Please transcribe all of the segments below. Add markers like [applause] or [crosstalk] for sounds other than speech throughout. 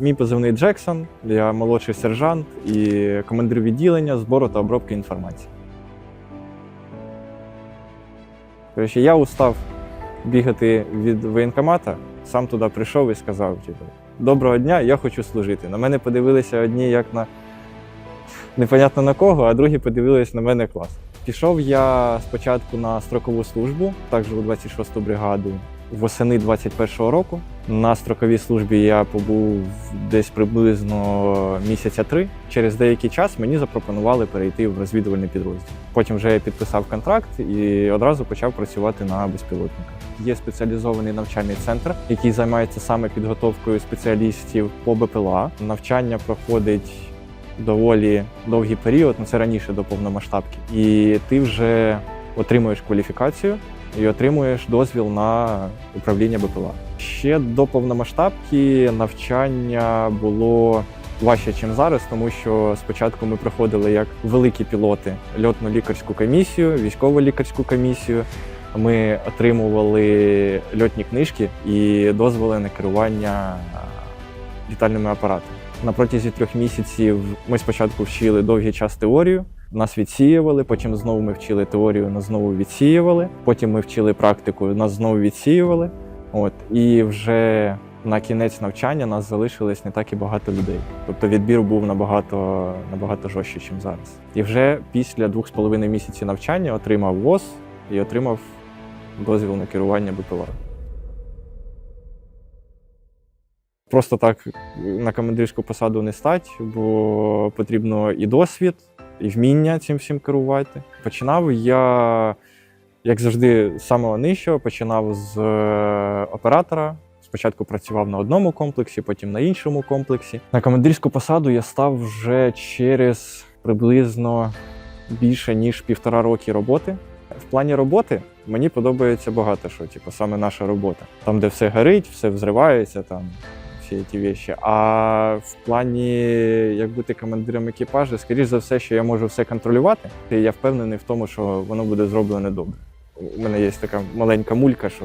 Мій позивний Джексон, я молодший сержант і командир відділення збору та обробки інформації. Коротше, я устав бігати від воєнкомата, сам туди прийшов і сказав: типу, доброго дня, я хочу служити. На мене подивилися одні як на непонятно на кого, а другі подивились на мене клас. Пішов я спочатку на строкову службу, також у 26-ту бригаду, восени 21-го року. На строковій службі я побув десь приблизно місяця три. Через деякий час мені запропонували перейти в розвідувальний підрозділ. Потім вже я підписав контракт і одразу почав працювати на безпілотниках. Є спеціалізований навчальний центр, який займається саме підготовкою спеціалістів по БПЛА. Навчання проходить доволі довгий період, ну це раніше до повномасштабки. І ти вже отримуєш кваліфікацію і отримуєш дозвіл на управління БПЛА. Ще до повномасштабки навчання було важче, ніж зараз, тому що спочатку ми проходили як великі пілоти льотну лікарську комісію, військову лікарську комісію. Ми отримували льотні книжки і дозволи на керування літальними апаратами. На протязі трьох місяців ми спочатку вчили довгий час теорію, нас відсіювали, потім знову ми вчили теорію, нас знову відсіювали. Потім ми вчили практику, нас знову відсіювали. От і вже на кінець навчання нас залишилось не так і багато людей. Тобто відбір був набагато набагато жорстче, ніж зараз. І вже після двох з половиною місяців навчання отримав ВОЗ і отримав дозвіл на керування БПЛА. Просто так на командирську посаду не стать, бо потрібно і досвід, і вміння цим всім керувати. Починав я, як завжди, з самого нижчого, починав з е, оператора. Спочатку працював на одному комплексі, потім на іншому комплексі. На командирську посаду я став вже через приблизно більше ніж півтора роки роботи. В плані роботи мені подобається багато що, типу, саме наша робота. Там, де все горить, все взривається, там всі ті вещі. А в плані як бути командиром екіпажу, скоріш за все, що я можу все контролювати, і я впевнений в тому, що воно буде зроблено добре. У мене є така маленька мулька, що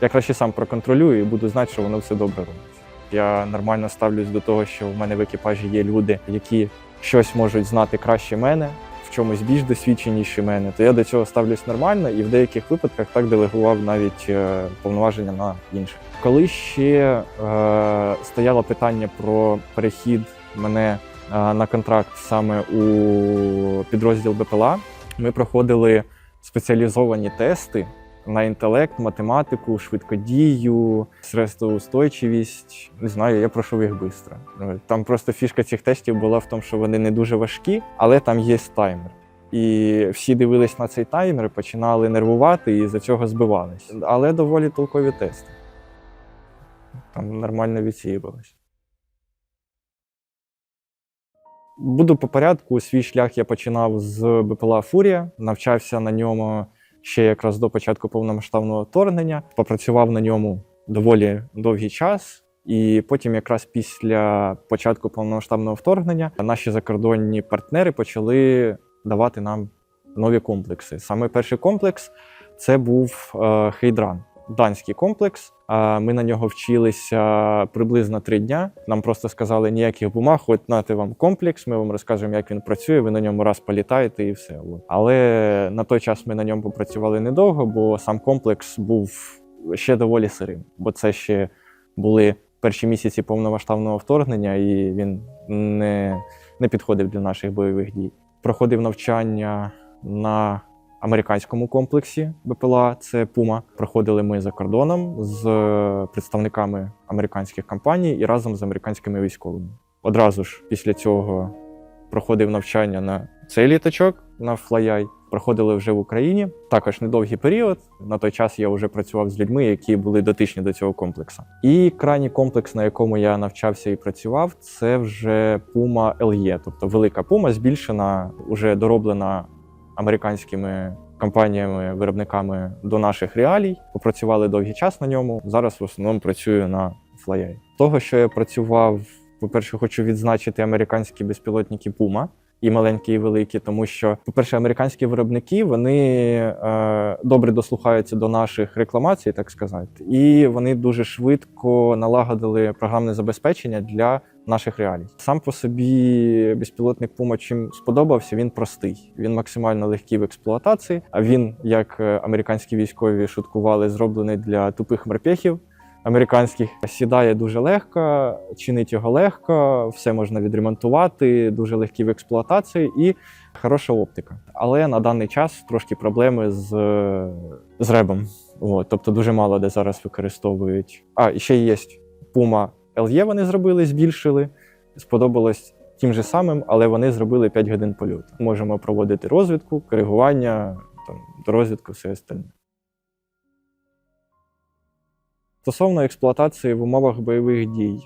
я краще сам проконтролюю і буду знати, що воно все добре робиться. Я нормально ставлюсь до того, що в мене в екіпажі є люди, які щось можуть знати краще мене, в чомусь більш досвідченіші мене, то я до цього ставлюсь нормально і в деяких випадках так делегував навіть е, повноваження на інших. Коли ще е, стояло питання про перехід мене е, на контракт саме у підрозділ БПЛА, ми проходили спеціалізовані тести на інтелект, математику, швидкодію, стресоустойчивість. Не знаю, я пройшов їх швидко. Там просто фішка цих тестів була в тому, що вони не дуже важкі, але там є таймер. І всі дивились на цей таймер, починали нервувати і за цього збивались. Але доволі толкові тести. Там нормально відсіювалось. Буду по порядку. Свій шлях я починав з БПЛА Фурія, навчався на ньому ще якраз до початку повномасштабного вторгнення. Попрацював на ньому доволі довгий час. І потім, якраз після початку повномасштабного вторгнення, наші закордонні партнери почали давати нам нові комплекси. Саме перший комплекс це був е, Хейдран, данський комплекс. Ми на нього вчилися приблизно три дня. Нам просто сказали ніяких бумаг, от нати вам комплекс. Ми вам розкажемо, як він працює. Ви на ньому раз політаєте і все. Але на той час ми на ньому попрацювали недовго, бо сам комплекс був ще доволі сирим, бо це ще були перші місяці повномасштабного вторгнення, і він не, не підходив для наших бойових дій. Проходив навчання на американському комплексі БПЛА, це Пума. Проходили ми за кордоном з представниками американських компаній і разом з американськими військовими. Одразу ж після цього проходив навчання на цей літачок на Флаяй. Проходили вже в Україні. Також недовгий період. На той час я вже працював з людьми, які були дотичні до цього комплексу. І крайній комплекс, на якому я навчався і працював, це вже Puma LE, тобто велика Puma, збільшена, вже дороблена американськими компаніями, виробниками до наших реалій. Попрацювали довгий час на ньому. Зараз в основному працюю на Flyeye. Того, що я працював, по-перше, хочу відзначити американські безпілотники Puma. і маленькі, і великі, тому що, по-перше, американські виробники вони е, добре дослухаються до наших рекламацій, так сказати, і вони дуже швидко налагодили програмне забезпечення для наших реалій. Сам по собі безпілотник Puma чим сподобався, він простий. Він максимально легкий в експлуатації. А він, як е, американські військові шуткували, зроблений для тупих морпехів американських. Сідає дуже легко, чинить його легко, все можна відремонтувати, дуже легкий в експлуатації і хороша оптика. Але на даний час трошки проблеми з, з ребом. От, тобто дуже мало де зараз використовують. А, ще є Puma LE вони зробили, збільшили. Сподобалось тим же самим, але вони зробили 5 годин польоту. Можемо проводити розвідку, коригування, там, розвідку, все остальне. Стосовно експлуатації в умовах бойових дій,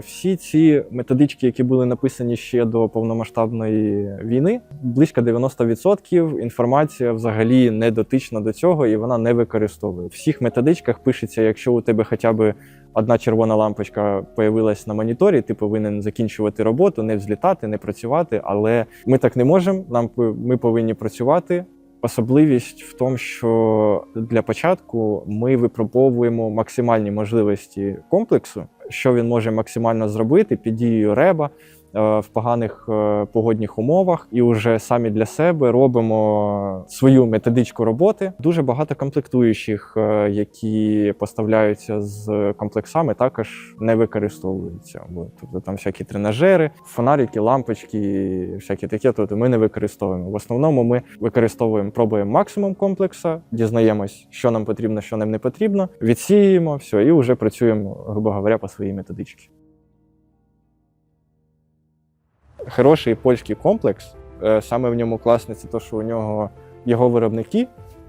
всі ці методички, які були написані ще до повномасштабної війни, близько 90% інформація взагалі не дотична до цього і вона не використовує. В всіх методичках пишеться, якщо у тебе хоча б одна червона лампочка появилась на моніторі, ти повинен закінчувати роботу, не взлітати, не працювати. Але ми так не можемо. Нам ми повинні працювати. Особливість в тому, що для початку ми випробовуємо максимальні можливості комплексу, що він може максимально зробити під дією реба в поганих е, погодних умовах, і вже самі для себе робимо свою методичку роботи. Дуже багато комплектуючих, е, які поставляються з комплексами, також не використовуються. Тобто там всякі тренажери, фонарики, лампочки, всякі таке. Тобто ми не використовуємо. В основному ми використовуємо, пробуємо максимум комплекса, дізнаємось, що нам потрібно, що нам не потрібно, відсіюємо все і вже працюємо, грубо говоря, по своїй методичці. Хороший польський комплекс. е, Саме в ньому класне це те, що у нього його виробники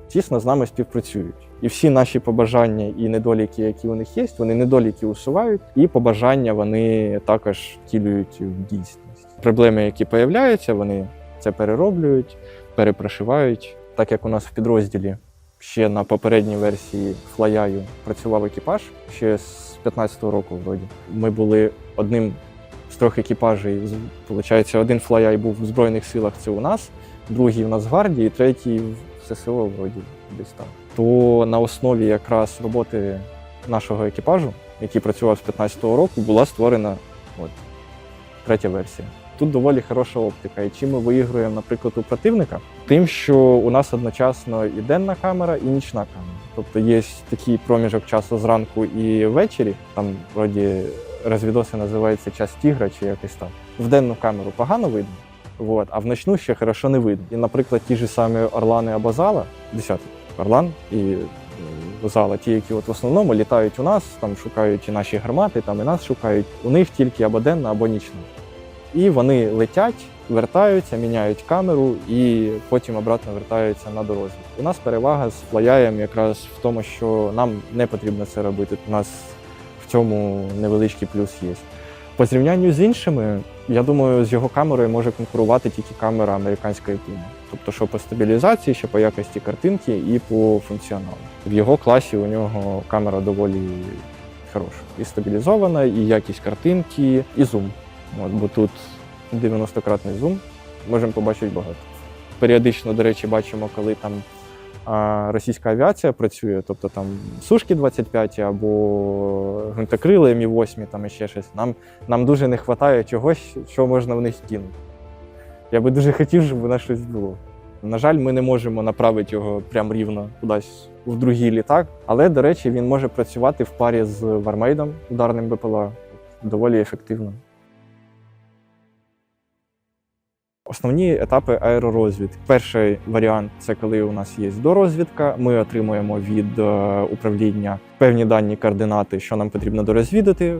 тісно з нами співпрацюють. І всі наші побажання і недоліки, які у них є, вони недоліки усувають, і побажання вони також втілюють в дійсність. Проблеми, які появляються, вони це перероблюють, перепрошивають. Так як у нас в підрозділі ще на попередній версії флаяю працював екіпаж ще з 15-го року. Вроді ми були одним з трьох. З- Получається, один флаяй був в Збройних силах, це у нас, другий у нас в гвардії, третій в ССО вроді десь там. То на основі якраз роботи нашого екіпажу, який працював з 15-го року, була створена от, третя версія. Тут доволі хороша оптика. І чим ми виігруємо, наприклад, у противника, тим, що у нас одночасно і денна камера, і нічна камера. Тобто є такий проміжок часу зранку і ввечері. Там вроді розвідоси називається час тігра чи якось так. В денну камеру погано видно, от, а в ночну ще хорошо не видно. І, наприклад, ті ж самі Орлани або Зала, 10 Орлан і Зала, ті, які от в основному літають у нас, там шукають і наші гармати, там і нас шукають. У них тільки або денна, або нічна. І вони летять, вертаються, міняють камеру і потім обратно вертаються на дорозвідку. У нас перевага з флаяєм якраз в тому, що нам не потрібно це робити. У нас цьому невеличкий плюс є. По зрівнянню з іншими, я думаю, з його камерою може конкурувати тільки камера американської Puma. Тобто, що по стабілізації, що по якості картинки і по функціоналу. В його класі у нього камера доволі хороша. І стабілізована, і якість картинки, і зум. От, бо тут 90-кратний зум, можемо побачити багато. Періодично, до речі, бачимо, коли там російська авіація працює, тобто там Сушки 25 або гвинтокрили Мі-8, там і ще щось. Нам, нам дуже не вистачає чогось, що можна в них кинути. Я би дуже хотів, щоб нас щось було. На жаль, ми не можемо направити його прям рівно кудись в другий літак, але, до речі, він може працювати в парі з Вармейдом, ударним БПЛА, доволі ефективно. Основні етапи аеророзвідки. Перший варіант це коли у нас є дорозвідка. Ми отримуємо від е, управління певні дані координати, що нам потрібно дорозвідати.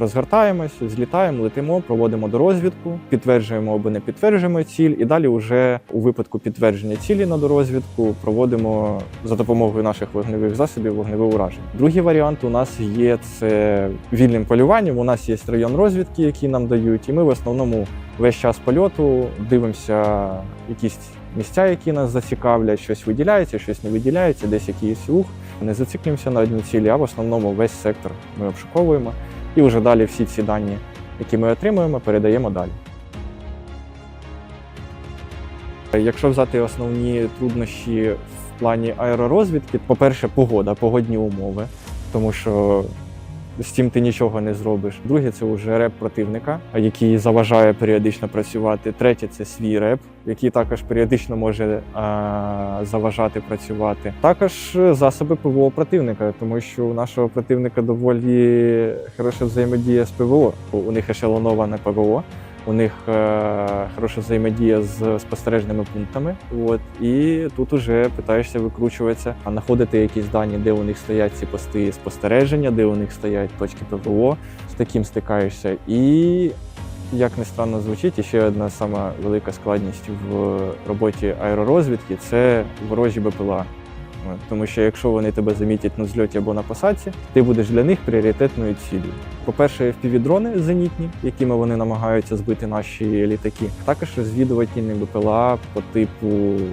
Розгортаємось, злітаємо, летимо, проводимо дорозвідку, підтверджуємо або не підтверджуємо ціль, і далі вже у випадку підтвердження цілі на дорозвідку проводимо за допомогою наших вогневих засобів вогневе ураження. Другий варіант у нас є це вільним полюванням. У нас є район розвідки, який нам дають, і ми в основному весь час польоту дивимося якісь місця, які нас зацікавлять, щось виділяється, щось не виділяється, десь якийсь рух. Не зациклюємося на одній цілі, а в основному весь сектор ми обшуковуємо. І вже далі всі ці дані, які ми отримуємо, передаємо далі. Якщо взяти основні труднощі в плані аеророзвідки, по-перше, погода, погодні умови, тому що з цим ти нічого не зробиш. Друге, це вже реп противника, який заважає періодично працювати. Третє це свій реп, який також періодично може а, заважати працювати. Також засоби ПВО противника, тому що у нашого противника доволі хороша взаємодія з ПВО. У них ешелоноване ПВО. У них е, хороша взаємодія з спостережними пунктами. От і тут уже питаєшся викручуватися, а знаходити якісь дані, де у них стоять ці пости спостереження, де у них стоять точки ПВО. З таким стикаєшся. І як не странно звучить, ще одна сама велика складність в роботі аеророзвідки це ворожі БПЛА. От, Тому що якщо вони тебе замітять на зльоті або на посадці, ти будеш для них пріоритетною ціллю. По-перше, впівдрони зенітні, якими вони намагаються збити наші літаки. Також розвідувальні БПЛА по типу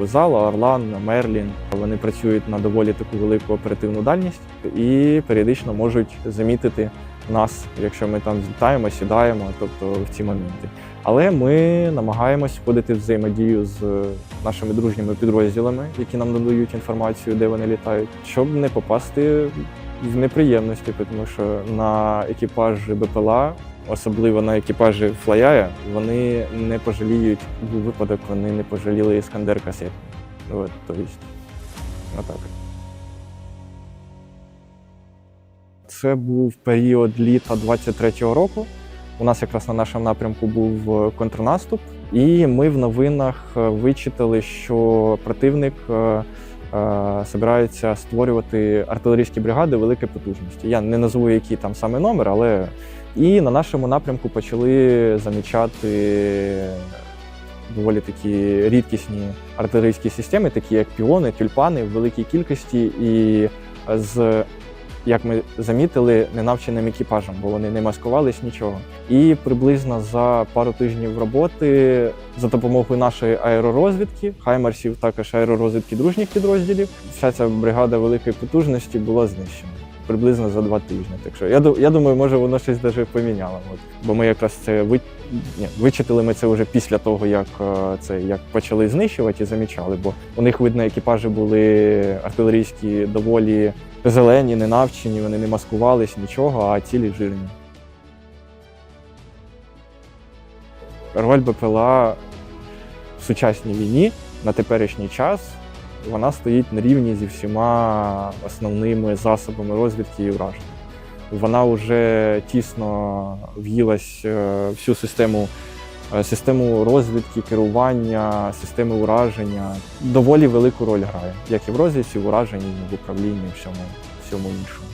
Зала, Орлан, Мерлін. Вони працюють на доволі таку велику оперативну дальність і періодично можуть замітити нас, якщо ми там злітаємо, сідаємо, тобто в ці моменти. Але ми намагаємось входити в взаємодію з нашими дружніми підрозділами, які нам надають інформацію, де вони літають, щоб не попасти в неприємності, тому що на екіпажі БПЛА, особливо на екіпажі Флаяя, вони не пожаліють був випадок, вони не пожаліли іскандер касет. От, тобто, отак. Це був період літа 23-го року. У нас якраз на нашому напрямку був контрнаступ, і ми в новинах е, вичитали, що противник е, е, збирається створювати артилерійські бригади великої потужності. Я не назву який там саме номер, але і на нашому напрямку почали замічати доволі такі рідкісні артилерійські системи, такі як піони, тюльпани в великій кількості, і з як ми замітили, ненавченим екіпажем, бо вони не маскувались нічого. І приблизно за пару тижнів роботи за допомогою нашої аеророзвідки, хаймарсів, також аеророзвідки дружніх підрозділів, вся ця бригада великої потужності була знищена. Приблизно за два тижні. Так що я я думаю, може воно щось даже поміняло. От. Бо ми якраз це ви, ні, вичитали ми це вже після того, як е, це як почали знищувати і замічали. Бо у них видно, екіпажі були артилерійські доволі зелені, ненавчені, вони не маскувались нічого, а цілі жирні. Роль БПЛА в сучасній війні на теперішній час вона стоїть на рівні зі всіма основними засобами розвідки і враження. Вона вже тісно в'їлась е, всю систему, е, систему розвідки, керування, системи ураження. Доволі велику роль грає, як і в розвідці, в ураженні, в управлінні, всьому, всьому іншому.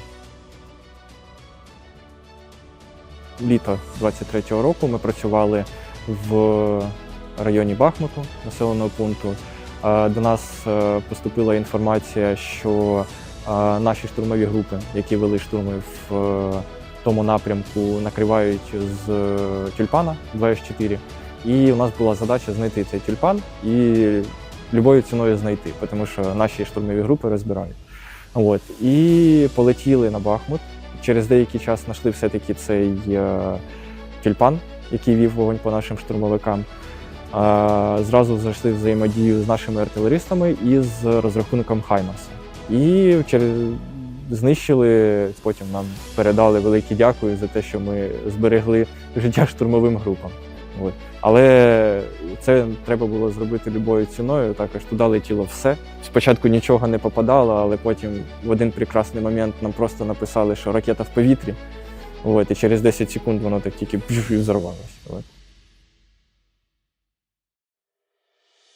Літо 23-го року ми працювали в районі Бахмуту, населеного пункту. Е, До нас е, поступила інформація, що е, наші штурмові групи, які вели штурми в тому напрямку, накривають з тюльпана 2С4. І у нас була задача знайти цей тюльпан і любою ціною знайти, тому що наші штурмові групи розбирають. От. І полетіли на Бахмут. Через деякий час знайшли все-таки цей тюльпан, який вів вогонь по нашим штурмовикам. Зразу зайшли в взаємодію з нашими артилеристами і з розрахунком Хаймарса. І через знищили, потім нам передали велике дякую за те, що ми зберегли життя штурмовим групам. Але це треба було зробити любою ціною. Також туди летіло все. Спочатку нічого не попадало, але потім в один прекрасний момент нам просто написали, що ракета в повітрі. От, і через 10 секунд воно так тільки взорвалося.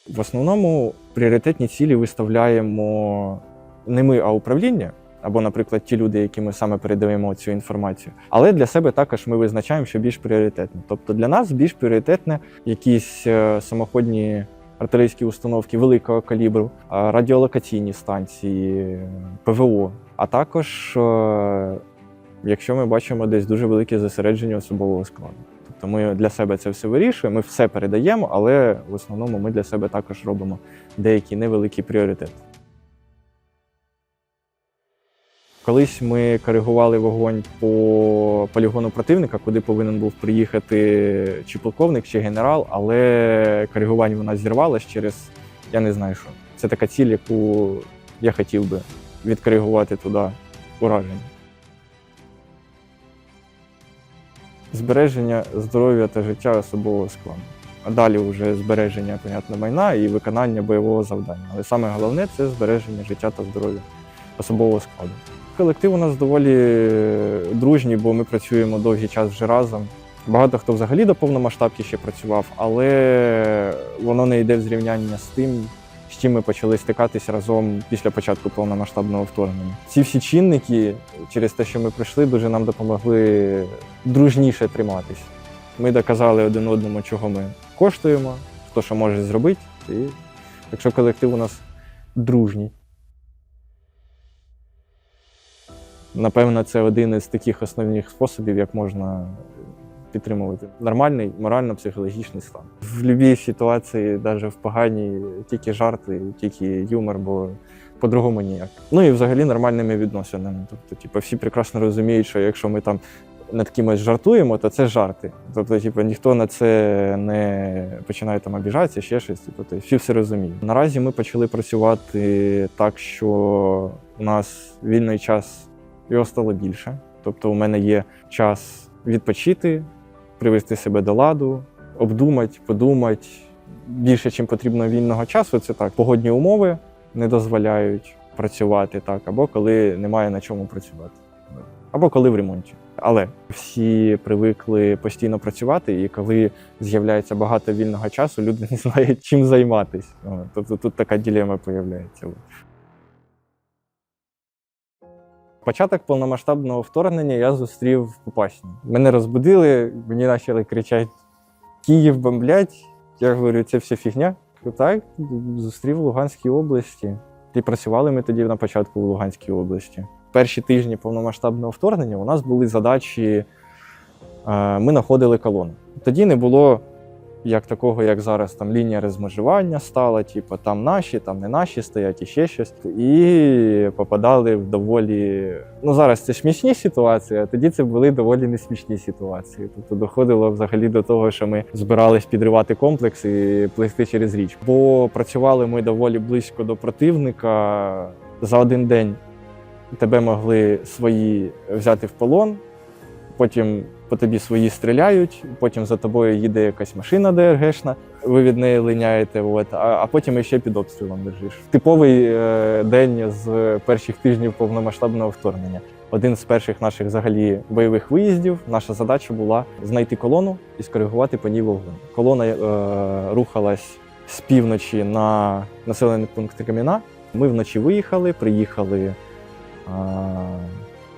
В основному пріоритетні цілі виставляємо не ми, а управління, або, наприклад, ті люди, які ми саме передаємо цю інформацію. Але для себе також ми визначаємо, що більш пріоритетне. Тобто для нас більш пріоритетне якісь е, самоходні артилерійські установки великого калібру, радіолокаційні станції, е, ПВО, а також, е, якщо ми бачимо десь дуже велике зосередження особового складу. Тобто ми для себе це все вирішуємо, ми все передаємо, але в основному ми для себе також робимо деякі невеликі пріоритети. Колись ми коригували вогонь по полігону противника, куди повинен був приїхати чи полковник, чи генерал, але коригування у нас зірвалось через я не знаю що. Це така ціль, яку я хотів би відкоригувати туди ураження. Збереження здоров'я та життя особового складу. А далі вже збереження, понятно, майна і виконання бойового завдання. Але саме головне це збереження життя та здоров'я особового складу. Колектив у нас доволі е, дружній, бо ми працюємо довгий час вже разом. Багато хто взагалі до повномасштабки ще працював, але воно не йде в зрівняння з тим, з чим ми почали стикатись разом після початку повномасштабного вторгнення. Ці всі чинники, через те, що ми прийшли, дуже нам допомогли дружніше триматись. Ми доказали один одному, чого ми коштуємо, хто що може зробити. І так що колектив у нас дружній. Напевно, це один із таких основних способів, як можна підтримувати нормальний морально-психологічний стан. В будь-якій ситуації, навіть в поганій, тільки жарти, тільки юмор, бо по-другому ніяк. Ну і взагалі нормальними відносинами. Тобто, типу, всі прекрасно розуміють, що якщо ми там над кимось жартуємо, то це жарти. Тобто, типу, ніхто на це не починає там обіжатися, ще щось. Тобто, то всі все розуміють. Наразі ми почали працювати так, що у нас вільний час його стало більше. Тобто, у мене є час відпочити, привести себе до ладу, обдумати, подумати. Більше, чим потрібно вільного часу, це так. Погодні умови не дозволяють працювати так, або коли немає на чому працювати, або коли в ремонті. Але всі привикли постійно працювати, і коли з'являється багато вільного часу, люди [laughs] не знають, чим займатися. Тобто тут така ділема з'являється. Початок повномасштабного вторгнення я зустрів в Попасні. Мене розбудили, мені почали кричати: Київ бомблять. Я говорю, це все фігня. Так, зустрів в Луганській області. І працювали ми тоді на початку в Луганській області. Перші тижні повномасштабного вторгнення у нас були задачі. е, Ми знаходили колони. Тоді не було як такого, як зараз там лінія розмежування стала, типу там наші, там не наші стоять і ще щось. І попадали в доволі. Ну зараз це смішні ситуації, а тоді це були доволі несмішні ситуації. Тобто доходило взагалі до того, що ми збирались підривати комплекс і плисти через річку. Бо працювали ми доволі близько до противника. За один день тебе могли свої взяти в полон, потім по тобі свої стріляють, потім за тобою їде якась машина ДРГшна, ви від неї линяєте, от, а, а потім ще під обстрілом лежиш. Типовий е, день з перших тижнів повномасштабного вторгнення. Один з перших наших взагалі бойових виїздів. Наша задача була знайти колону і скоригувати по ній вогонь. Колона е, рухалась з півночі на населений пункт Кам'яна. Ми вночі виїхали, приїхали е,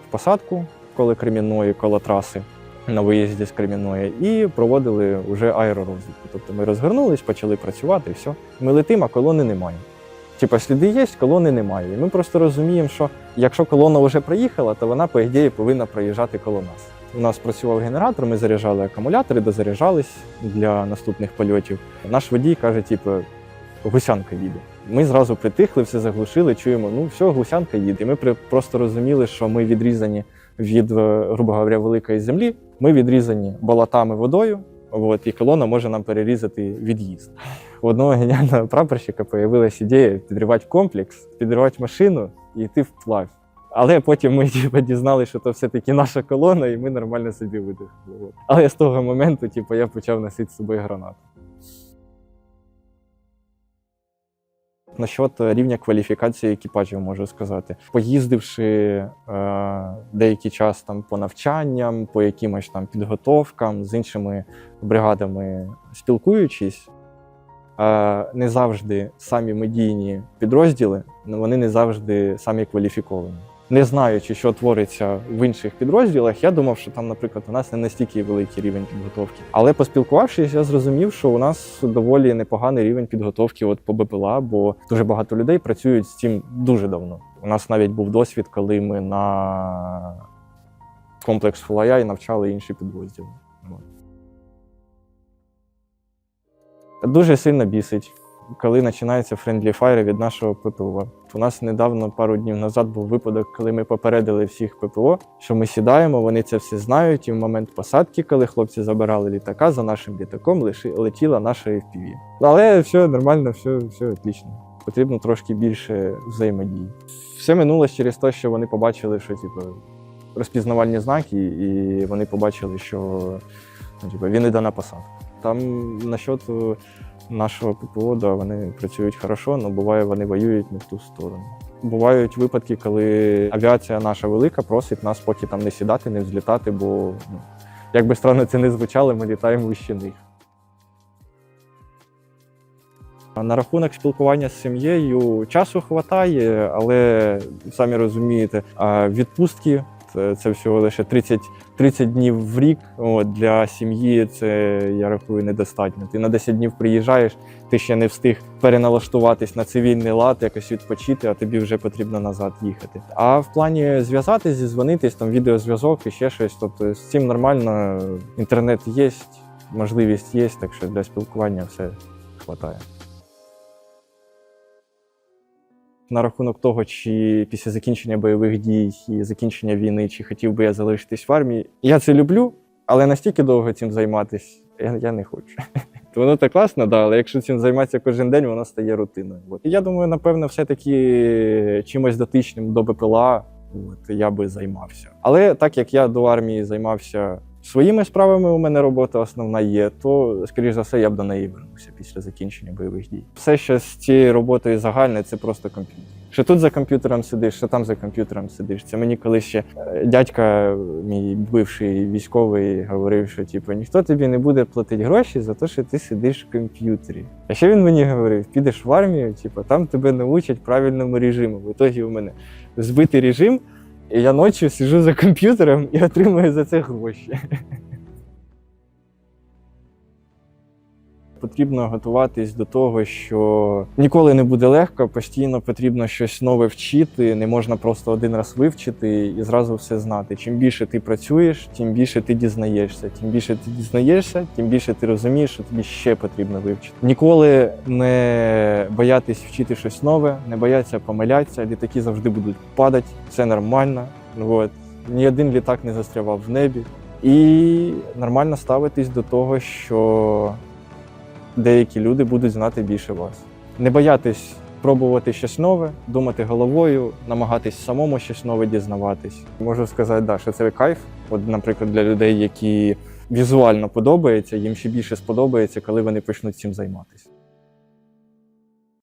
в посадку коло Кремінної, коло траси на виїзді з Кремінної, і проводили вже аеророзвідку. Тобто ми розвернулись, почали працювати, і все. Ми летимо, а колони немає. Типа сліди є, колони немає. І ми просто розуміємо, що якщо колона вже проїхала, то вона, по ідеї, повинна проїжджати коло нас. У нас працював генератор, ми заряджали акумулятори, дозаряджались для наступних польотів. Наш водій каже, типу, гусянка їде. Ми зразу притихли, все заглушили, чуємо, ну все, гусянка їде. І ми просто розуміли, що ми відрізані від, е, грубо говоря, великої землі. Ми відрізані болотами водою, от, і колона може нам перерізати від'їзд. У одного геніального прапорщика з'явилася ідея підривати комплекс, підривати машину і йти вплавь. Але потім ми типу, дізналися, що це все-таки наша колона, і ми нормально собі видихнули. Але з того моменту, типу, я почав носити з собою гранату. Насчет рівня кваліфікації екіпажів можу сказати. Поїздивши е, деякий час там по навчанням, по якимось там підготовкам з іншими бригадами спілкуючись, е, не завжди самі медійні підрозділи, вони не завжди самі кваліфіковані. Не знаючи, що твориться в інших підрозділах, я думав, що там, наприклад, у нас не настільки великий рівень підготовки. Але поспілкувавшись, я зрозумів, що у нас доволі непоганий рівень підготовки от по БПЛА, бо дуже багато людей працюють з цим дуже давно. У нас навіть був досвід, коли ми на комплекс Фулая і навчали інші підрозділи. Дуже сильно бісить. Коли починається френдлі файри від нашого ППО. У нас недавно, пару днів назад, був випадок, коли ми попередили всіх ППО, що ми сідаємо, вони це все знають. І в момент посадки, коли хлопці забирали літака, за нашим літаком лиши- летіла наша FPV. Але все нормально, все, все отлично. Потрібно трошки більше взаємодії. Все минулось через те, що вони побачили, що типу, розпізнавальні знаки, і вони побачили, що ну, типу, він йде на посадку. Там насчет нашого ППО, да, вони працюють хорошо, але буває, вони воюють не в ту сторону. Бувають випадки, коли авіація наша велика просить нас поки там не сідати, не взлітати, бо ну, як би странно це не звучало, ми літаємо вище них. На рахунок спілкування з сім'єю часу вистачає, але самі розумієте, відпустки це, це всього лише 30, 30 днів в рік. От, для сім'ї це я рахую недостатньо. Ти на 10 днів приїжджаєш, ти ще не встиг переналаштуватись на цивільний лад, якось відпочити, а тобі вже потрібно назад їхати. А в плані зв'язатись, зізвонитись, там відеозв'язок і ще щось. Тобто з цим нормально. Інтернет є, можливість є, так що для спілкування все вистачає. На рахунок того, чи після закінчення бойових дій і закінчення війни, чи хотів би я залишитись в армії. Я це люблю, але настільки довго цим займатися я, я не хочу. [laughs] Воно так класно, да, але якщо цим займатися кожен день, воно стає рутиною. От. І я думаю, напевно, все-таки чимось дотичним до БПЛА от, я би займався. Але так як я до армії займався своїми справами, у мене робота основна є, то, скоріш за все, я б до неї вернувся після закінчення бойових дій. Все, що з цією роботою загальне, це просто комп'ютер. Що тут за комп'ютером сидиш, що там за комп'ютером сидиш. Це мені колись ще е, дядька, мій бивший військовий, говорив, що типу, ніхто тобі не буде платити гроші за те, що ти сидиш в комп'ютері. А ще він мені говорив: підеш в армію, типу, там тебе научать правильному режиму. В ітогі у мене збитий режим, я ночі сижу за комп'ютером і отримую за це гроші. Потрібно готуватись до того, що ніколи не буде легко, постійно потрібно щось нове вчити. Не можна просто один раз вивчити і зразу все знати. Чим більше ти працюєш, тим більше ти дізнаєшся. Тим більше ти дізнаєшся, тим більше ти розумієш, що тобі ще потрібно вивчити. Ніколи не боятись вчити щось нове, не бояться помилятися. Літаки завжди будуть падати, це нормально. Ну, От. Ні один літак не застрявав в небі. І нормально ставитись до того, що деякі люди будуть знати більше вас. Не боятись пробувати щось нове, думати головою, намагатись самому щось нове дізнаватись. Можу сказати, да, що це кайф. От, наприклад, для людей, які візуально подобається, їм ще більше сподобається, коли вони почнуть цим займатися.